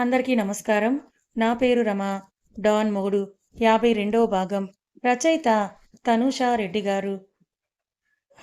అందరికీ నమస్కారం. నా పేరు రమ. డాన్ మూడు యాభై రెండవ భాగం. రచయిత తనుషా రెడ్డి గారు.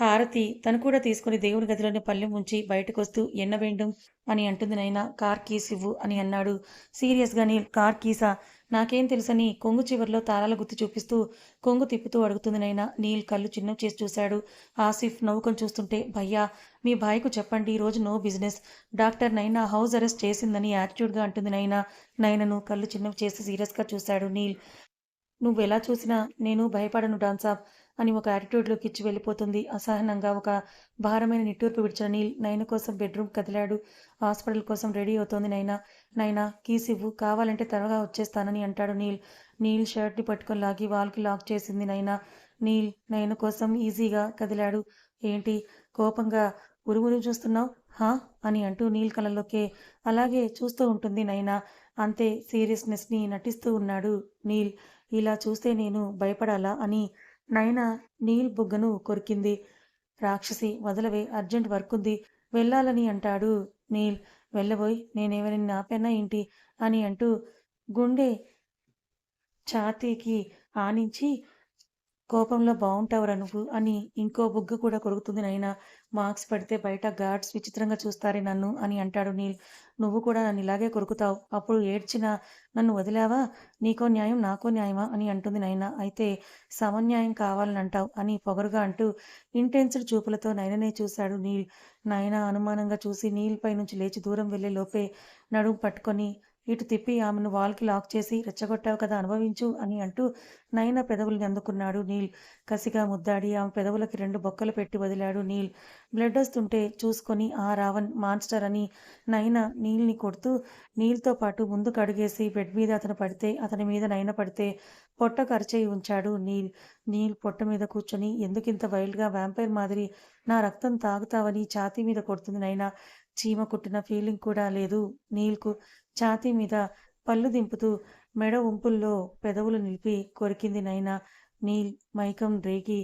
హారతి తను కూడా తీసుకుని దేవుడి గదిలోని పళ్ళెం ఉంచి బయటకొస్తూ ఎన్నవేండం అని అంటుంది నైనా. కార్ కీస్ ఇవ్వు అని అన్నాడు. సీరియస్గా నీ కార్ కీసా? నాకేం తెలుసని కొంగు చివర్లో తారాల గుర్తు చూపిస్తూ కొంగు తిప్పుతూ అడుగుతుంది నైనా. నీల్ కళ్ళు చిన్న చేసి చూశాడు. ఆసిఫ్ నవ్వుకొని చూస్తుంటే భయ్యా మీ భాయ్కు చెప్పండి ఈరోజు రోజు no business. Doctor Naina house arrest చేసిందని యాటిట్యూడ్గా అంటుంది నైనా. నైనను కళ్ళు చిన్నవి చేసి సీరియస్గా చూశాడు నీల్. నువ్వు ఎలా చూసినా నేను భయపడను డాన్సాబ్ అని ఒక యాటిట్యూడ్లోకి ఇచ్చి వెళ్ళిపోతుంది. అసహనంగా ఒక భారమైన నిట్టూర్పు విడిచిన నీల్ నైన కోసం బెడ్రూమ్ కదిలాడు. హాస్పిటల్ కోసం రెడీ అవుతోంది నైనా నైనా కీస్ ఇవ్వు. కావాలంటే త్వరగా వచ్చేస్తానని అంటాడు నీల్. నీల్ షర్ట్ని పట్టుకొని లాగి వాల్కి లాక్ చేసింది నైనా నీల్ నైన కోసం ఈజీగా కదిలాడు. ఏంటి? కోపంగా ఉరుగురు చూస్తున్నావు? హా? అని అంటూ నీల్ కళ్ళలోకే అలాగే చూస్తూ ఉంటుంది నైనా అంతే సీరియస్నెస్ని నటిస్తూ ఉన్నాడు నీల్. ఇలా చూస్తే నేను భయపడాలా అని నైనా నీల్ బుగ్గను కొరికింది. రాక్షసి వదలవే అర్జెంట్ వర్క్ ఉంది వెళ్ళాలని అంటాడు నీల్. వెళ్ళబోయ్ నేనేమైనా నాపెన్నా ఏంటి? అని అంటూ గుండె ఛాతీకి ఆనించి కోపంలో బాగుంటావురా నువ్వు అని ఇంకో బుగ్గ కూడా కొరుకుతుంది నైనా. మార్క్స్ పడితే బయట గార్డ్స్ విచిత్రంగా చూస్తారే నన్ను అని అంటాడు నీల్. నువ్వు కూడా నన్ను ఇలాగే కొరుకుతావు. అప్పుడు ఏడ్చినా నన్ను వదిలావా? నీకో న్యాయం నాకో న్యాయమా? అని అంటుంది నైనా. అయితే సమన్యాయం కావాలని అంటావు అని పొగరుగా అంటూ ఇంటెన్స్డ్ చూపులతో నైననే చూశాడు నీల్. నైనా అనుమానంగా చూసి నీల్ పై నుంచి లేచి దూరం వెళ్ళే లోపే నడుము పట్టుకొని ఇటు తిప్పి ఆమెను వాల్కి లాక్ చేసి రెచ్చగొట్టావు కదా అనుభవించు అని అంటూ నయన పెదవుల్ని అందుకున్నాడు నీల్. కసిగా ముద్దాడి ఆమె పెదవులకి రెండు బొక్కలు పెట్టి వదిలాడు నీల్. బ్లడ్ వస్తుంటే చూసుకొని ఆ రావణ్ మాన్స్టర్ అని నయన నీల్ని కొడుతూ నీల్తో పాటు ముందుకు అడుగేసి బెడ్ మీద అతను పడితే అతని మీద నయన పడితే పొట్ట కరిచేయి ఉంచాడు నీల్. నీల్ పొట్ట మీద కూర్చొని ఎందుకింత వైల్డ్గా వ్యాంపైర్ మాదిరి నా రక్తం తాగుతావని ఛాతీ మీద కొడుతుంది నైనా చీమ కుట్టిన ఫీలింగ్ కూడా లేదు నీల్కు. ఛాతీ మీద పళ్ళు దింపుతూ మెడ ఉంపుల్లో పెదవులు నిలిపి కొరికింది నైనా. నీల్ మైకం రేగి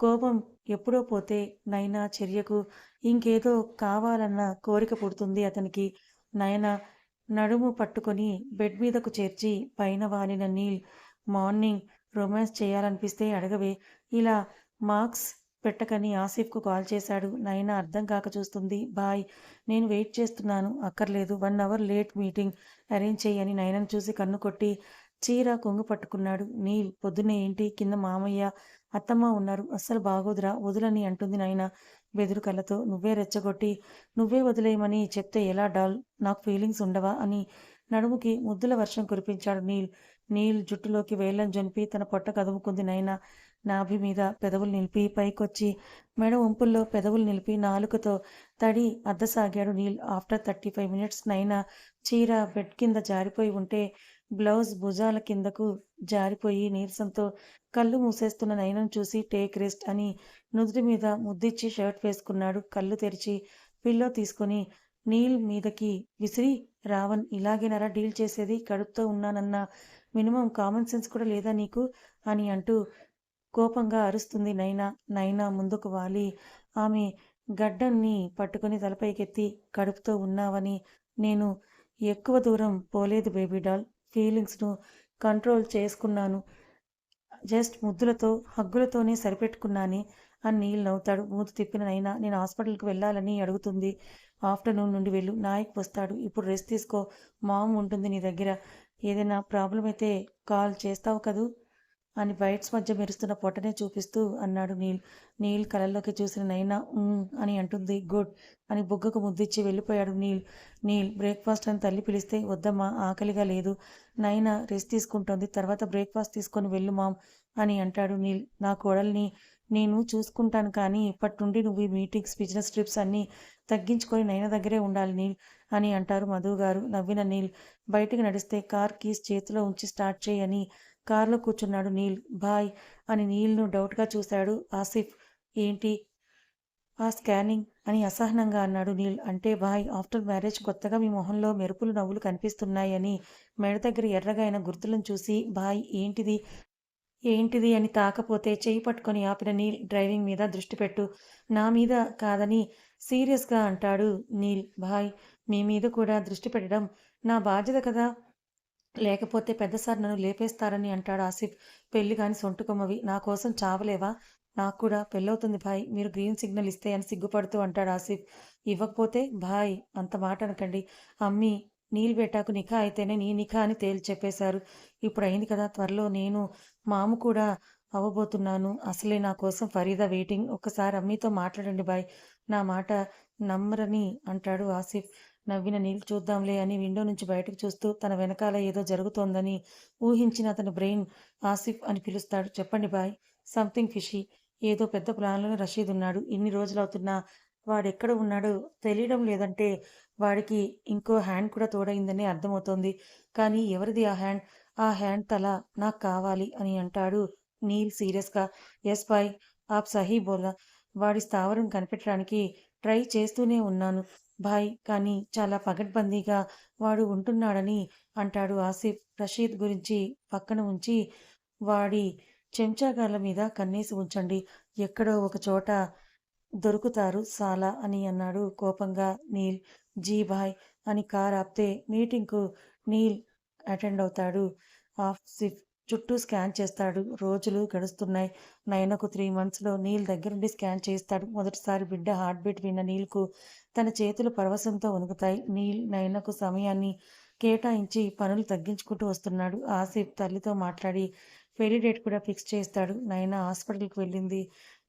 కోపం ఎప్పుడో పోతే నైనా చర్యకు ఇంకేదో కావాలన్న కోరిక పుడుతుంది అతనికి. నయన నడుము పట్టుకొని బెడ్ మీదకు చేర్చి పైన వాలిన నీల్ మార్నింగ్ రొమాన్స్ చేయాలనిపిస్తే అడగవే. ఇలా మార్క్స్ పెట్టకని ఆసిఫ్కు కాల్ చేశాడు. నైనా అర్థం కాక చూస్తుంది. బాయ్ నేను వెయిట్ చేస్తున్నాను. అక్కర్లేదు. One hour late meeting arrange చేయని నైనాను చూసి కన్ను కొట్టి చీర కొంగు పట్టుకున్నాడు. నీల్ పొద్దున్నే ఏంటి? కింద మామయ్య అత్తమ్మ ఉన్నారు. అస్సలు బాగోదురా వదులని అంటుంది నాయన బెదురు కళ్ళతో. నువ్వే రెచ్చగొట్టి నువ్వే వదిలేయమని చెప్తే ఎలా డాల్? నాకు ఫీలింగ్స్ ఉండవా అని నడుముకి ముద్దుల వర్షం కురిపించాడు నీల్. నీల్ జుట్టులోకి వేళ్ళని జొనిపి తన పొట్ట కదుముకుంది నైనా. నాభి మీద పెదవులు నిలిపి పైకొచ్చి మెడ వంపుల్లో పెదవులు నిలిపి నాలుకతో తడి అద్దసాగాడు Neel. After thirty five minutes Naina చీర బెడ్ కింద జారిపోయి ఉంటే బ్లౌజ్ భుజాల కిందకు జారిపోయి నీరసంతో కళ్ళు మూసేస్తున్న నయనం చూసి టేక్ రెస్ట్ అని నుదుటి మీద ముద్దిచ్చి షర్ట్ వేసుకున్నాడు. కళ్ళు తెరిచి పిల్లో తీసుకొని నీల్ మీదకి విసిరి రావణ్ ఇలాగేనరా డీల్ చేసేది? కడుపుతో ఉన్నానన్న మినిమం కామన్ సెన్స్ కూడా లేదా నీకు? అని అంటూ కోపంగా అరుస్తుంది నైనా. నైనా ముందుకు వాలి. ఆమె గడ్డన్ని పట్టుకుని తలపైకెత్తి కడుపుతో ఉన్నావని నేను ఎక్కువ దూరం పోలేదు బేబీ డాల్. ఫీలింగ్స్ను కంట్రోల్ చేసుకున్నాను. జస్ట్ ముద్దులతో హగ్గులతోనే సరిపెట్టుకున్నాని అని నీళ్ళు నవ్వుతాడు. మూతి తిప్పిన నైనా నేను హాస్పిటల్కి వెళ్ళాలని అడుగుతుంది. ఆఫ్టర్నూన్ నుండి వెళ్ళు. నాయక్ వస్తాడు. ఇప్పుడు రెస్ట్ తీసుకో. మామ్ ఉంటుంది నీ దగ్గర. ఏదైనా ప్రాబ్లం అయితే కాల్ చేస్తావు కదూ? అని బైట్స్ మధ్య మెరుస్తున్న పొట్టనే చూపిస్తూ అన్నాడు నీల్. నీల్ కలల్లోకి చూసిన నైనా అని అంటుంది. గుడ్ అని బుగ్గకు ముద్దిచ్చి వెళ్ళిపోయాడు నీల్. నీల్ బ్రేక్ఫాస్ట్ అని తల్లి పిలిస్తే వద్దమ్మా ఆకలిగా లేదు. నైనా రెస్ట్ తీసుకుంటోంది. తర్వాత బ్రేక్ఫాస్ట్ తీసుకొని వెళ్ళు మామ్ అని అంటాడు నీల్. నా కోడల్ని నేను చూసుకుంటాను కానీ ఇప్పటి నుండి నువ్వు ఈ మీటింగ్స్ బిజినెస్ ట్రిప్స్ అన్నీ తగ్గించుకొని నైనా దగ్గరే ఉండాలి నీల్ అని అంటారు మధు గారు నవ్విన నీల్ బయటికి నడిస్తే కార్ కీస్ చేతిలో ఉంచి స్టార్ట్ చేయని కారులో కూర్చున్నాడు నీల్. బాయ్ అని నీల్ను డౌట్గా చూశాడు ఆసిఫ్. ఏంటి? ఆ స్కానింగ్ అని అసహనంగా అన్నాడు నీల్. అంటే బాయ్ ఆఫ్టర్ మ్యారేజ్ కొత్తగా మీ మొహంలో మెరుపులు నవ్వులు కనిపిస్తున్నాయని మెడ దగ్గర ఎర్రగా అయిన గుర్తులను చూసి బాయ్ ఏంటిది? ఏంటిది అని తాకపోతే చేయి పట్టుకొని ఆపిన నీల్ డ్రైవింగ్ మీద దృష్టి పెట్టు. నా మీద కాదని సీరియస్గా అంటాడు నీల్. బాయ్ మీ మీద కూడా దృష్టి పెట్టడం నా బాధ్యత కదా? లేకపోతే పెద్ద సార్ నన్ను లేపేస్తారని అంటాడు ఆసిఫ్. పెళ్ళి కాని సొంటుకొమ్మవి. నా కోసం చావలేవా? నాకు కూడా పెళ్ళవుతుంది భాయ్. మీరు గ్రీన్ సిగ్నల్ ఇస్తే అని సిగ్గుపడుతూ అంటాడు ఆసిఫ్. ఇవ్వకపోతే భాయ్ అంత మాట అనకండి. అమ్మి నీల్ బేటాకు నిఖా అయితేనే నీ నిఖా అని తేల్చి చెప్పేశారు. ఇప్పుడు అయింది కదా త్వరలో నేను మాము కూడా అవ్వబోతున్నాను. అసలే నా కోసం ఫరీదా వెయిటింగ్. ఒక్కసారి అమ్మీతో మాట్లాడండి బాయ్ నా మాట నమ్మరని అంటాడు ఆసిఫ్. నవ్విన నీళ్ళు చూద్దాంలే అని విండో నుంచి బయటకు చూస్తూ తన వెనకాల ఏదో జరుగుతోందని ఊహించిన అతని బ్రెయిన్ ఆసిఫ్ అని పిలుస్తాడు. చెప్పండి బాయ్. Something fishy. ఏదో పెద్ద ప్లాన్లో రషీద్ ఉన్నాడు. ఇన్ని రోజులవుతున్నా వాడెక్కడ ఉన్నాడో తెలియడం లేదంటే వాడికి ఇంకో హ్యాండ్ కూడా తోడైందని అర్థమవుతోంది. కానీ ఎవరిది ఆ హ్యాండ్? ఆ హ్యాండ్ తల నాకు కావాలి అని అంటాడు నీల్ సీరియస్గా. Yes boy. ఆప్ సహీ బోలా. వాడి స్థావరం కనిపెట్టడానికి ట్రై చేస్తూనే ఉన్నాను. భాయ్ కానీ చాలా పగడ్బందీగా వాడు ఉంటున్నాడని అంటాడు ఆసిఫ్. రషీద్ గురించి పక్కన ఉంచి వాడి చెంచాగాళ్ళ మీద కన్నేసి ఉంచండి. ఎక్కడో ఒక చోట దొరుకుతారు సాలా అని అన్నాడు కోపంగా నీల్. జీ భాయ్ అని కార్ ఆపితే మీటింగ్కు నీల్ అటెండ్ అవుతాడు ఆసిఫ్. చుట్టూ స్కాన్ చేస్తాడు. రోజులు గడుస్తున్నాయి. నయనకు త్రీ మంత్స్లో నీల్ దగ్గరుండి స్కాన్ చేస్తాడు మొదటిసారి బిడ్డ హార్ట్ బీట్ విన్న నీల్కు తన చేతులు పరవశంతో వణుకుతాయి. నీల్ నయనకు సమయాన్ని కేటాయించి పనులు తగ్గించుకుంటూ వస్తున్నాడు. ఆసిఫ్ తల్లితో మాట్లాడి పెళ్ళి డేట్ కూడా ఫిక్స్ చేస్తాడు నయన హాస్పిటల్కి వెళ్ళింది.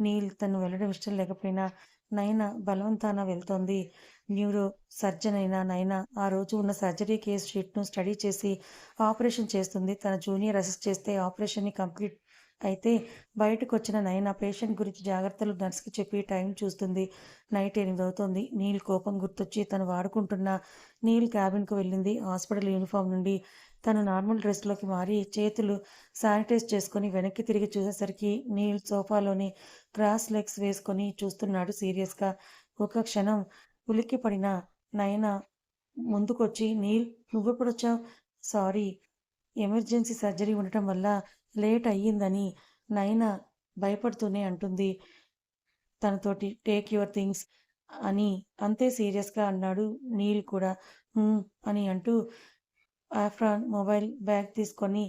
నీల్ తను వెళ్ళడం ఇష్టం లేకపోయినా నైనా బలవంతాన వెళ్తోంది. న్యూరో సర్జన్ అయిన నైనా ఆ రోజు ఉన్న సర్జరీ కేస్ షీట్ను స్టడీ చేసి ఆపరేషన్ చేస్తుంది. తన జూనియర్ అసిస్ట్ చేస్తే ఆపరేషన్ని కంప్లీట్ అయితే బయటకు వచ్చిన నైనా పేషెంట్ గురించి జాగ్రత్తలు నర్స్కి చెప్పి టైం చూస్తుంది. నైట్ ఎనిమిది అవుతుంది నీల్ కోపం గుర్తొచ్చి తను వాడుకుంటున్న నీల్ క్యాబిన్కు వెళ్ళింది. హాస్పిటల్ యూనిఫామ్ నుండి తను నార్మల్ డ్రెస్లోకి మారి చేతులు శానిటైజ్ చేసుకొని వెనక్కి తిరిగి చూసేసరికి నీల్ సోఫాలోని క్రాస్ లెగ్స్ వేసుకొని చూస్తున్నాడు సీరియస్గా. ఒక క్షణం ఉలిక్కి పడిన నయన ముందుకొచ్చి నీల్ నువ్వెప్పుడొచ్చావు? సారీ. ఎమర్జెన్సీ సర్జరీ ఉండటం వల్ల లేట్ అయ్యిందని నయన భయపడుతూనే అంటుంది. తనతోటి టేక్ యువర్ థింగ్స్ అని అంతే సీరియస్గా అన్నాడు నీల్ కూడా. అని అంటూ ఆఫ్రాన్ మొబైల్ బ్యాగ్ తీసుకొని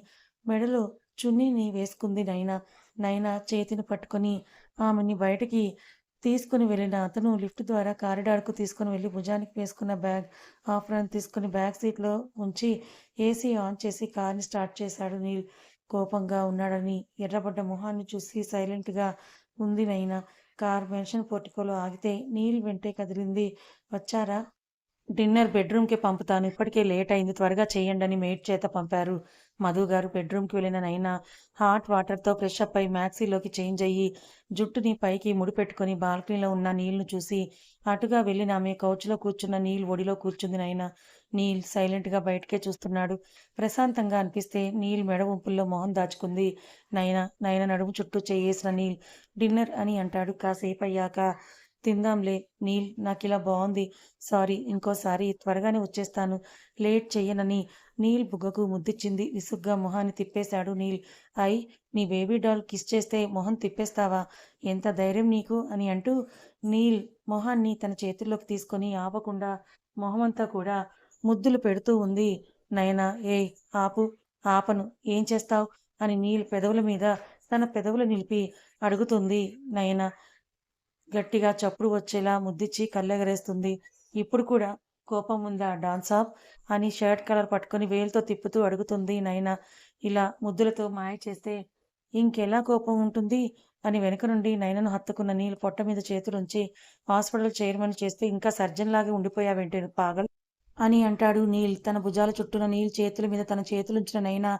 మెడలో చున్నీని వేసుకుంది నైనా. నైనా చేతిని పట్టుకొని ఆమెని బయటికి తీసుకుని వెళ్ళిన అతను లిఫ్ట్ ద్వారా కారిడార్కు తీసుకుని వెళ్ళి భుజానికి వేసుకున్న బ్యాగ్ ఆఫ్రాన్ తీసుకుని బ్యాగ్ సీట్లో ఉంచి ఏసీ ఆన్ చేసి కార్ని స్టార్ట్ చేశాడు. నీల్ కోపంగా ఉన్నాడని ఎర్రబడ్డ మొహాన్ని చూసి సైలెంట్గా ఉంది నైనా. కార్ మెన్షన్ పోర్టికోలో ఆగితే నీల్ వెంటే కదిలింది. వచ్చారా? డిన్నర్ బెడ్రూమ్కి పంపుతాను. ఇప్పటికే లేట్ అయింది. త్వరగా చేయండి అని మేడ్ చేత పంపారు. మధు గారు బెడ్రూమ్కి వెళ్ళిన నైనా హాట్ వాటర్తో ఫ్రెష్ అప్ అయి మ్యాక్సీలోకి చేంజ్ అయ్యి జుట్టుని పైకి ముడిపెట్టుకొని బాల్కనీలో ఉన్న నీళ్ళు చూసి అటుగా వెళ్ళిన ఆమె కౌచ్లో కూర్చున్న నీల్ ఒడిలో కూర్చుంది నైనా. నీల్ సైలెంట్గా బయటకే చూస్తున్నాడు. ప్రశాంతంగా అనిపిస్తే నీల్ మెడ ఉంపుల్లో మొహం దాచుకుంది. నైనా నైనా నడుము చుట్టూ చేయేసిన నీల్ డిన్నర్ అని అంటాడు. కాసేపు అయ్యాక తిందాంలే నీల్ నాకు ఇలా బాగుంది సారీ ఇంకోసారి త్వరగానే వచ్చేస్తాను. లేట్ చెయ్యనని నీల్ బుగ్గకు ముద్దిచ్చింది. విసుగ్గా మొహాన్ని తిప్పేశాడు నీల్. ఐ నీ బేబీ డాల్ కిస్ చేస్తే మొహం తిప్పేస్తావా? ఎంత ధైర్యం నీకు? అని అంటూ నీల్ మొహాన్ని తన చేతుల్లోకి తీసుకొని ఆపకుండా మొహమంతా కూడా ముద్దులు పెడుతూ ఉంది. నయనా ఏ ఆపు ఆపను. ఏం చేస్తావు? అని నీల్ పెదవుల మీద తన పెదవులు నిలిపి అడుగుతుంది నయనా. గట్టిగా చప్పుడు వచ్చేలా ముద్దిచ్చి కళ్ళెగరేస్తుంది. ఇప్పుడు కూడా కోపం ఉందా డాన్స్ ఆఫ్ అని షర్ట్ కలర్ పట్టుకొని వేలుతో తిప్పుతూ అడుగుతుంది నైనా. ఇలా ముద్దులతో మాయ చేస్తే ఇంకెలా కోపం ఉంటుంది? అని వెనుక నుండి నైనను హత్తుకున్న నీళ్ళు పొట్ట మీద చేతులుంచి హాస్పిటల్ చైర్మన్ చేస్తే ఇంకా సర్జన్ లాగా ఉండిపోయావేంటి పాగల్. అని అంటాడు నీల్. తన భుజాల చుట్టూన నీల్ చేతుల మీద తన చేతులుంచిన నైనా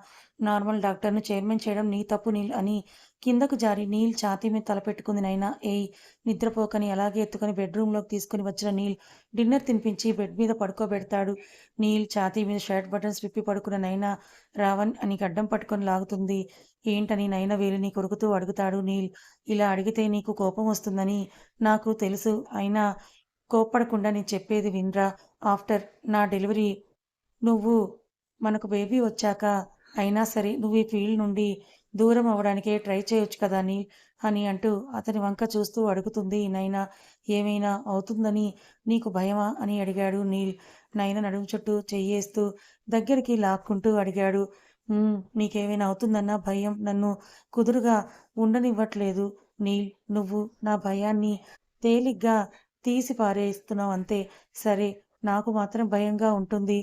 నార్మల్ డాక్టర్ను చైర్మన్ చేయడం నీ తప్పు నీల్ అని కిందకు జారి నీల్ ఛాతీ మీద తలపెట్టుకుంది నైనా. ఏయ్ నిద్రపోకని అలాగే ఎత్తుకొని బెడ్రూమ్లోకి తీసుకుని వచ్చిన నీల్ డిన్నర్ తినిపించి బెడ్ మీద పడుకోబెడతాడు. నీల్ ఛాతీ మీద షర్ట్ బటన్స్ విప్పి పడుకున్న నైనా రావణ్ అని గడ్డం పట్టుకొని లాగుతుంది. ఏంటని నైనా వేలిని కొరుకుతూ అడుగుతాడు నీల్. ఇలా అడిగితే నీకు కోపం వస్తుందని నాకు తెలుసు. అయినా కోప్పడకుండా నేను చెప్పేది వినరా. ఆఫ్టర్ నా డెలివరీ నువ్వు మనకు బేబీ వచ్చాక అయినా సరే నువ్వు ఈ ఫీల్డ్ నుండి దూరం అవ్వడానికే ట్రై చేయొచ్చు కదా అని అని అంటూ అతని వంక చూస్తూ అడుగుతుంది. నైనా ఏమైనా అవుతుందని నీకు భయమా అని అడిగాడు నీల్. నైనా నడుము చుట్టూ చెయ్యేస్తూ దగ్గరికి లాక్కుంటూ అడిగాడు. నీకేమైనా అవుతుందన్న భయం నన్ను కుదురుగా ఉండనివ్వట్లేదు నీల్. నువ్వు నా భయాన్ని తేలిగ్గా తీసి పారేస్తున్నావు అంతే. సరే నాకు మాత్రం భయంగా ఉంటుంది.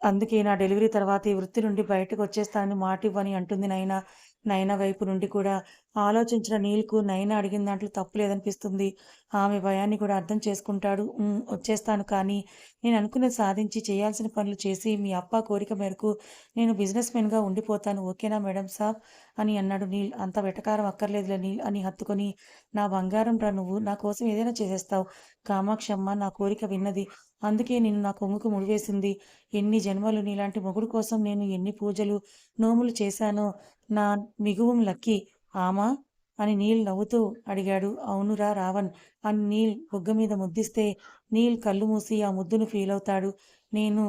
అందుకే నా డెలివరీ తర్వాత ఈ వృత్తి నుండి బయటకు వచ్చేస్తానని మాటివ్వని అంటుంది నైనా. నైనా వైపు నుండి కూడా ఆలోచించిన నీల్కు నైనా అడిగిన దాంట్లో తప్పు లేదనిపిస్తుంది. ఆమె భయాన్ని కూడా అర్థం చేసుకుంటాడు. వచ్చేస్తాను కానీ నేను అనుకున్నది సాధించి చేయాల్సిన పనులు చేసి మీ అప్ప కోరిక మేరకు నేను బిజినెస్ మెన్గా ఉండిపోతాను. ఓకేనా మేడం సాబ్? అని అన్నాడు నీల్. అంత వెటకారం అక్కర్లేదులే నీల్ అని హత్తుకొని నా బంగారం రా నువ్వు. నా కోసం ఏదైనా చేసేస్తావు. కామాక్షమ్మ నా కోరిక విన్నది. అందుకే నేను నా కొంగుకు ముడివేసింది. ఎన్ని జన్మలు నీలాంటి మొగుడు కోసం నేను ఎన్ని పూజలు నోములు చేశానో నా మిగువం లక్కి. ఆమా? అని నీల్ నవ్వుతూ అడిగాడు. అవునురా రావణ్ అని నీల్ బుగ్గ మీద ముద్దిస్తే నీల్ కళ్ళు మూసి ఆ ముద్దును ఫీల్ అవుతాడు. నేను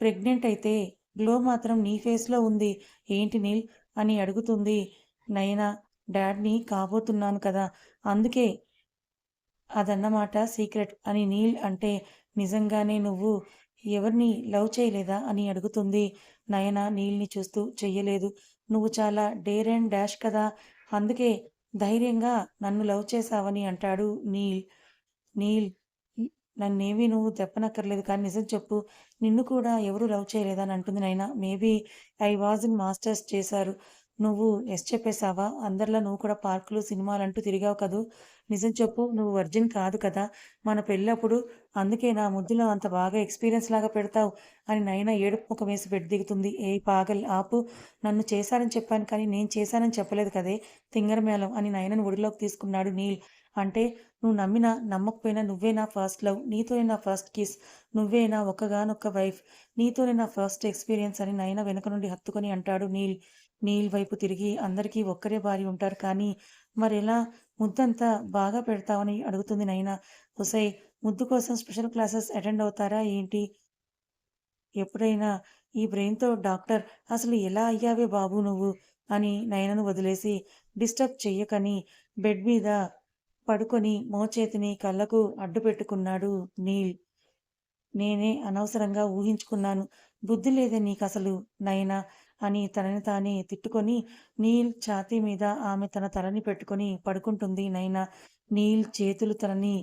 ప్రెగ్నెంట్ అయితే గ్లో మాత్రం నీ ఫేస్లో ఉంది. ఏంటి నీల్? అని అడుగుతుంది. నయనా డాడ్ని కాబోతున్నాను కదా అందుకే అదన్నమాట సీక్రెట్ అని నీల్ అంటే నిజంగానే నువ్వు ఎవరిని లవ్ చేయలేదా అని అడుగుతుంది. నయన నీల్ని చూస్తూ చెయ్యలేదు. నువ్వు చాలా డేర్ అండ్ డాష్ కదా అందుకే ధైర్యంగా నన్ను లవ్ చేశావని అంటాడు నీల్. నీల్ నన్నేమీ నువ్వు తెప్పనక్కర్లేదు కానీ నిజం చెప్పు. నిన్ను కూడా ఎవరు లవ్ చేయలేదని అంటుంది Naina. Maybe I was in masters చేశారు. నువ్వు ఎస్ చెప్పేశావా? అందరిలో నువ్వు కూడా పార్కులు సినిమాలంటూ తిరిగావు కదూ? నిజం చెప్పు నువ్వు వర్జిన్ కాదు కదా. మన పెళ్ళప్పుడు అందుకే నా ముద్దులో అంత బాగా ఎక్స్పీరియన్స్ లాగా పెడతావు అని నైనా ఏడుపు ముఖం వేసి బెడ్ దిగుతుంది. ఏ పాగల్ ఆపు. నన్ను చేశానని చెప్పాను కానీ నేను చేశానని చెప్పలేదు కదే. తింగరమేళం అని నైనను ఒడిలోకి తీసుకున్నాడు నీల్. అంటే నువ్వు నమ్మినా నమ్మకపోయినా నువ్వే నా ఫస్ట్ లవ్. నీతోనే నా ఫస్ట్ కిస్. నువ్వే నా ఒక్కగానొక్క వైఫ్. నీతోనే నా ఫస్ట్ ఎక్స్పీరియన్స్ అని నైనా వెనక నుండి హత్తుకొని అంటాడు నీల్. నీల్ వైపు తిరిగి అందరికీ ఒక్కరే భార్య ఉంటారు. కానీ మరెలా ముద్దంతా బాగా పెడతావని అడుగుతుంది నైనా. హుసై ముద్దు కోసం స్పెషల్ క్లాసెస్ అటెండ్ అవుతారా ఏంటి? ఎప్పుడైనా ఈ బ్రెయిన్తో డాక్టర్ అసలు ఎలా అయ్యావే బాబు నువ్వు? అని నయనను వదిలేసి డిస్టర్బ్ చెయ్యకని బెడ్ మీద పడుకొని మోచేతిని కళ్ళకు అడ్డు పెట్టుకున్నాడు నీల్. నేనే అనవసరంగా ఊహించుకున్నాను. బుద్ధి లేదే నీకు అసలు నైనా అని తనని తానే తిట్టుకొని నీల్ ఛాతీ మీద ఆమె తన తలని పెట్టుకొని పడుకుంటుంది నైనా. నీల్ చేతులు తనని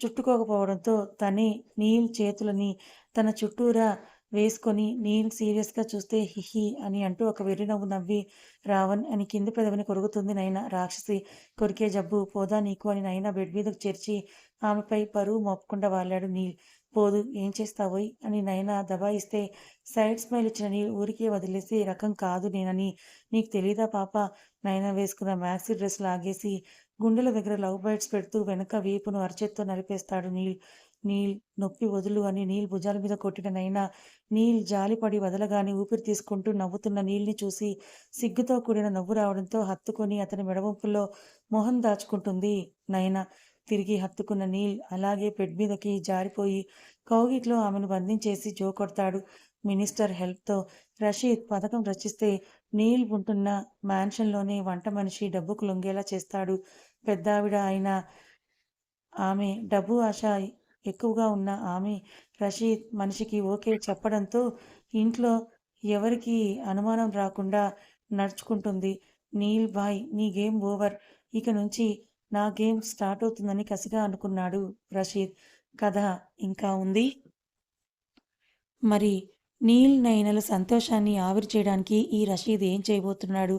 చుట్టుకోకపోవడంతో తనే నీల్ చేతులని తన చుట్టూరా వేసుకొని నీల్ సీరియస్గా చూస్తే హిహి అని అంటూ ఒక వెర్రి నవ్వు నవ్వి రావణ్ అని కింది పెదవిని కొరుకుతుంది నైనా. రాక్షసి కొరికే జబ్బు పోదా నీకు అని నైనా బెడ్ మీదకు చేర్చి ఆమెపై పరువు మోపకుండా వాలాడు నీల్. పోదు ఏం చేస్తావోయ్? అని నైనా దబాయిస్తే సైడ్ స్మైల్ ఇచ్చిన నీ ఊరికే వదిలేసి రకం కాదు నేనని. నీకు తెలీదా పాప? నైనా వేసుకున్న మ్యాక్సీ డ్రెస్ లాగేసి గుండెల దగ్గర లవ్ బైట్స్ పెడుతూ వెనక వీపును అరచేత్తో నలిపేస్తాడు నీల్. నీల్ నొప్పి వదులు అని నీల్ భుజాల మీద కొట్టిన నైనా నీల్ జాలిపడి వదలగానే ఊపిరి తీసుకుంటూ నవ్వుతున్న నీల్ని చూసి సిగ్గుతో కూడిన నవ్వు రావడంతో హత్తుకొని అతని మెడవంపుల్లో మొహం దాచుకుంటుంది నైనా తిరిగి హత్తుకున్న నీల్ అలాగే బెడ్ మీదకి జారిపోయి కౌగిట్లో ఆమెను బంధించేసి జో కొడతాడు. మినిస్టర్ హెల్ప్తో రషీద్ పథకం రచిస్తే నీల్ ఉంటున్న మ్యాన్షన్లోనే వంట మనిషి డబ్బుకు లొంగేలా చేస్తాడు. పెద్దావిడ అయిన ఆమె డబ్బు ఆశ ఎక్కువగా ఉన్న ఆమె రషీద్ మనిషికి ఓకే చెప్పడంతో ఇంట్లో ఎవరికి అనుమానం రాకుండా నడుచుకుంటుంది. నీల్ బాయ్ నీ గేమ్ ఓవర్. ఇక నుంచి నా గేమ్ స్టార్ట్ అవుతుందని కసిగా అనుకున్నాడు రషీద్. కథ ఇంకా ఉంది? మరి నీల్ నయనల సంతోషాన్ని ఆవిరి చేయడానికి ఈ రషీద్ ఏం చేయబోతున్నాడు?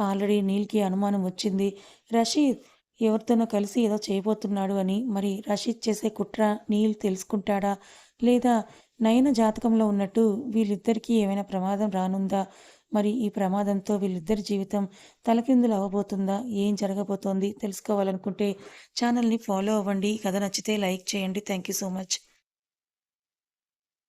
ఆల్రెడీ నీల్కి అనుమానం వచ్చింది. రషీద్ ఎవరితోనో కలిసి ఏదో చేయబోతున్నాడు అని మరి రషీద్ చేసే కుట్ర నీల్ తెలుసుకుంటాడా? లేదా నయన జాతకంలో ఉన్నట్టు వీళ్ళిద్దరికీ ఏమైనా ప్రమాదం రానుందా? మరి ఈ ప్రమాదంతో వీళ్ళిద్దరి జీవితం తలకిందులు అవ్వబోతుందా? ఏం జరగబోతోంది? తెలుసుకోవాలనుకుంటే ఛానల్ని ఫాలో అవ్వండి. కథ నచ్చితే లైక్ చేయండి. Thank you so much.